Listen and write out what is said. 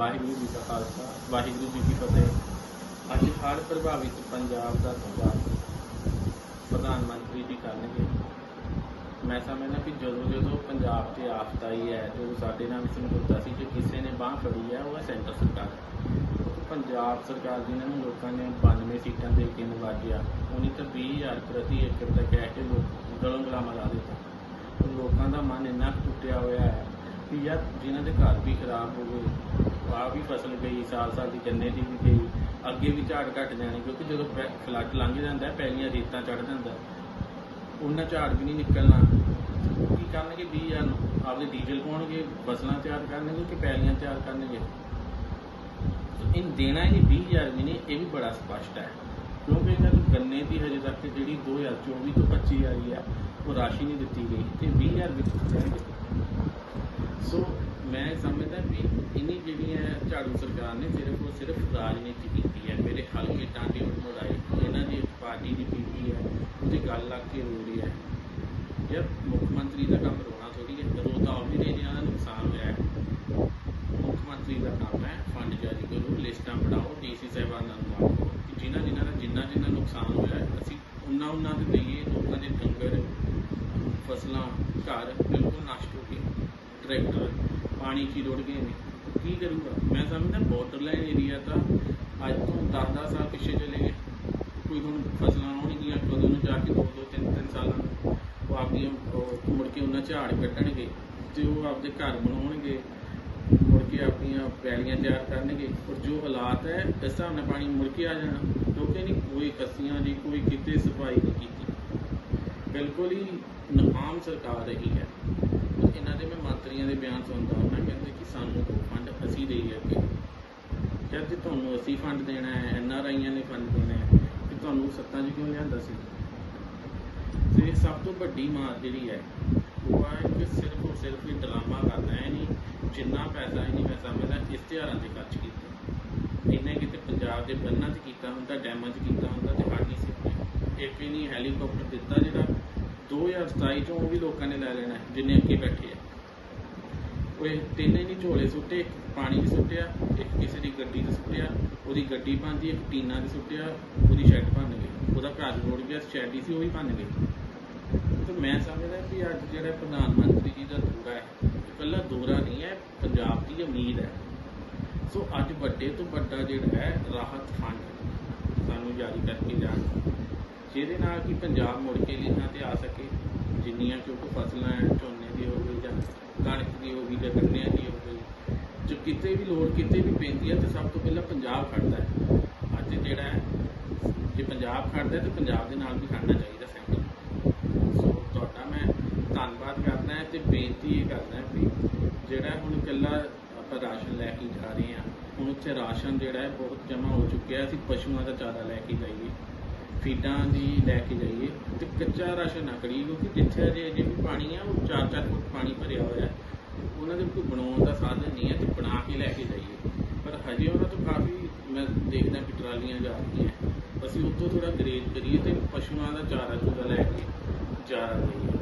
ਵਾਹਿਗੁਰੂ ਜੀ ਕਾ ਖਾਲਸਾ, ਵਾਹਿਗੁਰੂ ਜੀ ਕੀ ਫਤਿਹ। ਅੱਜ ਹੜ੍ਹ ਪ੍ਰਭਾਵਿਤ ਪੰਜਾਬ ਦਾ ਦੌਰਾ ਪ੍ਰਧਾਨ ਮੰਤਰੀ ਜੀ ਕਰਨਗੇ। ਮੈਂ ਸਮਝਦਾ ਕਿ ਜਦੋਂ ਜਦੋਂ ਪੰਜਾਬ ਤੇ ਆਫਤ ਆਈ ਹੈ, ਜਦੋਂ ਸਾਡੇ ਨਾਲ ਸਮਝੌਤਾ ਸੀ ਕਿ ਕਿਸੇ ਨੇ ਬਾਹ ਫੜੀ ਹੈ, ਉਹ ਹੈ ਸੈਂਟਰ ਸਰਕਾਰ। ਪੰਜਾਬ ਸਰਕਾਰ ਜਿਨ੍ਹਾਂ ਨੂੰ ਲੋਕਾਂ ਨੇ 92 ਸੀਟਾਂ ਦੇ ਕੇ ਨਵਾਜਿਆ, ਉਹਨੇ ਤਾਂ 20000 ਪ੍ਰਤੀ ਏਕੜ ਦਾ ਕਹਿ ਕੇ ਲੋਕ ਗਲੋਂ ਗਲਾਮਾ ਲਾ ਦਿੱਤਾ। ਤੇ ਲੋਕਾਂ ਦਾ ਮਨ ਇੰਨਾ ਕੁ ਟੁੱਟਿਆ ਹੋਇਆ ਹੈ ਵੀ ਯਾਰ ਜਿਨ੍ਹਾਂ ਦੇ ਘਰ ਵੀ ਖਰਾਬ ਹੋ ਗਏ ਆਹ ਵੀ ਫਸਲ ਗਈ ਸਾਲ ਸਾਲ ਦੀ ਗੰਨੇ ਦੀ ਵੀ ਗਈ ਅੱਗੇ ਵੀ ਝਾੜ ਘਟ ਜਾਣੇ ਕਿਉਂਕਿ ਜਦੋਂ ਫਲੱਡ ਲੰਘ ਜਾਂਦਾ ਹੈ, ਪੈਲੀਆਂ ਰੇਤਾਂ ਚੜ ਜਾਂਦਾ ਹੈ, ਉਹਨਾਂ ਝਾੜ ਵੀ ਨਹੀਂ ਨਿਕਲਣਾ। ਕੀ ਕਰਨਗੇ 20000 ਨੂੰ? ਆਪਦੇ ਡੀਜ਼ਲ ਪਾਉਣਗੇ ਫਸਲਾਂ ਤਿਆਰ ਕਰਨਗੇ ਕਿ ਪੈਲੀਆਂ ਤਿਆਰ ਕਰਨਗੇ? ਇਨ ਦੇਣਾ ਹੀ 20000 ਵੀ ਨਹੀਂ ਇਹ ਵੀ ਬੜਾ ਸਪਸ਼ਟ ਹੈ। ਕਿਉਂਕਿ ਇਹਨਾਂ ਨੂੰ ਗੰਨੇ ਦੀ ਹਜੇ ਤੱਕ ਜਿਹੜੀ 2024 ਤੋਂ 25 ਆਈ ਹੈ ਉਹ ਰਾਸ਼ੀ ਨਹੀਂ ਦਿੱਤੀ ਗਈ ਤੇ 20000 ਵੀ ਦਿੱਤੀ ਜਾਣਗੇ ਸੋ ਮੈਂ ਸਮਝਦਾ ਵੀ ਇਨੀ ਜਿਹੜੀਆਂ ਝਾੜੂ ਸਰਕਾਰ ਨੇ ਸਿਰਫ ਉਹ ਸਿਰਫ ਰਾਜਨੀਤੀ ਕੀਤੀ ਹੈ। ਮੇਰੇ ਹਲਕੇ ਟਾਂਡੇ ਉੱਡ ਮੋੜਾਏ ਇਹਨਾਂ ਦੀ ਪਾਰਟੀ ਦੀ ਕੀਤੀ ਹੈ, ਉਹਦੀ ਗੱਲ ਲੱਗ ਕੇ ਰੋ ਰਹੀ ਹੈ। ਯਾਰ, ਮੁੱਖ ਮੰਤਰੀ ਦਾ ਕੰਮ ਰੋਣਾ ਥੋੜੀ ਹੈ ਰੋ ਤਾਂ ਉਹ ਵੀ ਨਹੀਂ ਜਿਹਨਾਂ ਦਾ ਨੁਕਸਾਨ ਹੋਇਆ ਹੈ। ਮੁੱਖ ਮੰਤਰੀ ਦਾ ਕੰਮ ਹੈ, ਫੰਡ ਜਾਰੀ ਕਰੋ, ਲਿਸਟਾਂ ਬਣਾਓ, ਡੀਸੀ ਸਾਹਿਬਾਨਾਂ ਨੂੰ ਆਖੋ ਕਿ ਜਿਨ੍ਹਾਂ ਜਿਨ੍ਹਾਂ ਦਾ ਜਿੰਨਾ ਜਿੰਨਾ ਨੁਕਸਾਨ ਹੋਇਆ ਹੈ ਅਸੀਂ ਉਹਨਾਂ ਉਹਨਾਂ ਦੇ ਦਈਏ ਲੋਕਾਂ ਦੇ ਡੰਗਰ, ਫਸਲਾਂ, ਘਰ ਬਿਲਕੁਲ ਨਸ਼ਟ ਹੋ ਗਏ ਟਰੈਕਟਰ, ਪਾਣੀ 'ਚ ਹੀ ਰੁੜ ਗਏ ਨੇ। ਕੀ ਕਰੂਗਾ? ਮੈਂ ਸਮਝਦਾ ਬਾਰਡਰ ਏਰੀਆ ਤਾਂ ਅੱਜ ਤੋਂ 10-10 ਸਾਲ ਪਿੱਛੇ ਚਲੇ ਗਏ। ਕੋਈ ਹੁਣ ਫਸਲਾਂ ਹੋਣਗੀਆਂ ਕਦੋਂ ਨੂੰ ਜਾ ਕੇ ਦੋ ਦੋ ਤਿੰਨ ਤਿੰਨ ਸਾਲਾਂ ਉਹ ਆਪਦੀਆਂ ਮੁੜ ਕੇ ਉਹਨਾਂ ਝਾੜ ਕੱਢਣਗੇ, ਤੇ ਉਹ ਆਪਦੇ ਘਰ ਬਣਾਉਣਗੇ। ਕੇ ਆਪਣੀਆਂ ਪੈਲੀਆਂ ਤਿਆਰ ਕਰਨਗੇ, ਪਰ ਜੋ ਹਾਲਾਤ ਹੈ, ਇਸ ਹਿਸਾਬ ਨਾਲ ਪਾਣੀ ਮੁੜ ਕੇ ਆ ਜਾਣਾ। ਕਿਉਂਕਿ ਨਹੀਂ, ਕੋਈ ਕੱਸੀਆਂ ਦੀ, ਕੋਈ ਕਿਤੇ ਸਫ਼ਾਈ ਨਹੀਂ ਕੀਤੀ। ਬਿਲਕੁਲ ਹੀ ਨਾਕਾਮ ਸਰਕਾਰ ਰਹੀ ਹੈ। ਇਹਨਾਂ ਦੇ ਮੈਂ ਮੰਤਰੀਆਂ ਦੇ ਬਿਆਨ ਸੁਣਦਾ ਉਹਨਾਂ ਕਹਿੰਦੇ ਕਿ ਸਾਨੂੰ ਫੰਡ ਅਸੀਂ ਦੇਈਏ ਅੱਗੇ। ਜਦ ਜੇ ਤੁਹਾਨੂੰ ਅਸੀਂ ਫੰਡ ਦੇਣਾ ਹੈ, ਐਨ ਆਰ ਆਈਆਂ ਨੇ ਫੰਡ ਦੇਣਾ ਹੈ ਕਿ ਤੁਹਾਨੂੰ ਸੱਤਾਂ 'ਚ ਕਿਉਂ ਲਿਆਂਦਾ ਸੀ? ਤੇ ਸਭ ਤੋਂ ਵੱਡੀ ਮਾਰ ਜਿਹੜੀ ਹੈ, ਉਹ ਹੈ ਕਿ ਸਿਰਫ ਔਰ ਸਿਰਫ ਇਹ ਡਰਾਮਾ ਜਿੰਨਾ ਪੈਸਾ ਹੀ ਨਹੀਂ ਮੈਂ ਸਮਝਦਾ ਇਸ਼ਤਿਹਾਰਾਂ ਤੇ ਖਰਚ ਕੀਤਾ। ਇੰਨੇ ਕਿਤੇ ਪੰਜਾਬ ਦੇ ਬੰਨਾਂ 'ਚ ਕੀਤਾ ਹੁੰਦਾ, ਡੈਮਾਂ 'ਚ ਕੀਤਾ ਹੁੰਦਾ ਤੇ ਹੜ ਨਹੀਂ ਸੀ ਇੱਕ ਹੀ ਨਹੀਂ, ਹੈਲੀਕਾਪਟਰ ਦਿੱਤਾ ਜਿਹੜਾ 2027 ਚੋਂ ਉਹ ਵੀ ਲੋਕਾਂ ਨੇ ਲੈ ਲੈਣਾ ਜਿੰਨੇ ਅੱਗੇ ਬੈਠੇ ਆ। ਉਹ ਇਹ ਤਿੰਨੇ ਨਹੀਂ, ਝੋਲੇ ਸੁੱਟੇ, ਇੱਕ ਪਾਣੀ 'ਚ ਸੁੱਟਿਆ, ਇੱਕ ਕਿਸੇ ਦੀ ਗੱਡੀ 'ਚ ਸੁੱਟਿਆ, ਉਹਦੀ ਗੱਡੀ ਭੰਦੀ ਇੱਕ ਟੀਨਾ 'ਚ ਸੁੱਟਿਆ, ਉਹਦੀ ਸ਼ੈੱਡ ਭੰਨ ਗਈ, ਉਹਦਾ ਘਰ ਰੋੜ ਗਿਆ, ਸ਼ੈੱਡ ਹੀ ਸੀ, ਉਹ ਵੀ ਭੰਨ ਗਈ। ਤੇ ਮੈਂ ਸਮਝਦਾ ਕਿ ਅੱਜ ਜਿਹੜਾ ਪ੍ਰਧਾਨ ਮੰਤਰੀ ਜੀ ਦਾ ਦੌਰਾ ਹੈ ਇਹ ਇਕੱਲਾ ਦੌਰਾ ਦੀ ਉਮੀਦ ਹੈ। ਸੋ ਅੱਜ ਵੱਡੇ ਤੋਂ ਵੱਡਾ ਜਿਹੜਾ ਹੈ, ਰਾਹਤ ਫੰਡ ਸਾਨੂੰ ਜਾਰੀ ਕਰਕੇ ਜਾਣ। ਜਿਹਦੇ ਨਾਲ ਕਿ ਪੰਜਾਬ ਮੁੜ ਕੇ ਲਿਖਾਂ ਤੇ ਆ ਸਕੇ। ਜਿੰਨੀਆਂ ਕਿਉਂਕਿ ਫਸਲਾਂ ਹੈ, ਝੋਨੇ ਦੀ ਹੋ ਗਈ ਜਾਂ ਕਣਕ ਦੀ ਹੋ ਗਈ ਜਾਂ ਗੰਨਿਆਂ ਦੀ ਹੋ ਗਈ। ਜੋ ਕਿਤੇ ਵੀ ਲੋੜ, ਕਿਤੇ ਵੀ ਪੈਂਦੀ ਹੈ, ਤੇ ਸਭ ਤੋਂ ਪਹਿਲਾਂ ਪੰਜਾਬ ਖੜਦਾ ਹੈ। ਅੱਜ ਜਿਹੜਾ ਹੈ, ਜੇ ਪੰਜਾਬ ਖੜਦਾ ਹੈ, ਤੇ ਪੰਜਾਬ ਦੇ ਨਾਲ ਵੀ ਖੜਨਾ ਚਾਹੀਦਾ ਸੈਂਟਰ ਸੋ ਤੁਹਾਡਾ ਮੈਂ ਧੰਨਵਾਦ ਕਰਦਾ ਹਾਂ ਤੇ ਬੇਨਤੀ ਇਹ ਕਰਦਾ ਵੀ ਜਿਹੜਾ ਹੁਣ ਇਕੱਲਾ ਆਪਾਂ ਰਾਸ਼ਨ ਲੈ ਕੇ ਜਾ ਰਹੇ ਹਾਂ। ਹੁਣ ਉੱਥੇ ਰਾਸ਼ਨ ਜਿਹੜਾ ਹੈ ਬਹੁਤ ਜਮ੍ਹਾਂ ਹੋ ਚੁੱਕਿਆ ਅਸੀਂ ਪਸ਼ੂਆਂ ਦਾ ਚਾਰਾ ਲੈ ਕੇ ਜਾਈਏ, ਫੀਡਾਂ ਦੀ ਲੈ ਕੇ ਜਾਈਏ ਤੇ ਕੱਚਾ ਰਾਸ਼ਨ ਨਾ ਕਰੀਏ, ਕਿਉਂਕਿ ਜਿੱਥੇ ਅਜੇ ਅਜੇ ਵੀ ਪਾਣੀ ਆ, ਉਹ 4-4 ਫੁੱਟ ਪਾਣੀ ਭਰਿਆ ਹੋਇਆ ਹੈ। ਉਹਨਾਂ ਦੇ ਕੋਈ ਬਣਾਉਣ ਦਾ ਸਾਧਨ ਨਹੀਂ ਹੈ ਤੇ ਬਣਾ ਕੇ ਲੈ ਕੇ ਜਾਈਏ। ਪਰ ਹਜੇ ਉਹਨਾਂ ਤੋਂ ਕਾਫੀ ਮੈਂ ਦੇਖਦਾ ਕਿ ਟਰਾਲੀਆਂ ਜਾ ਰਹੀਆਂ ਅਸੀਂ ਉੱਥੋਂ ਥੋੜਾ ਗਰੇਜ ਕਰੀਏ ਤੇ ਪਸ਼ੂਆਂ ਦਾ ਚਾਰਾ ਚੂਰਾ ਲੈ ਕੇ ਜਾ ਰਹੀਏ।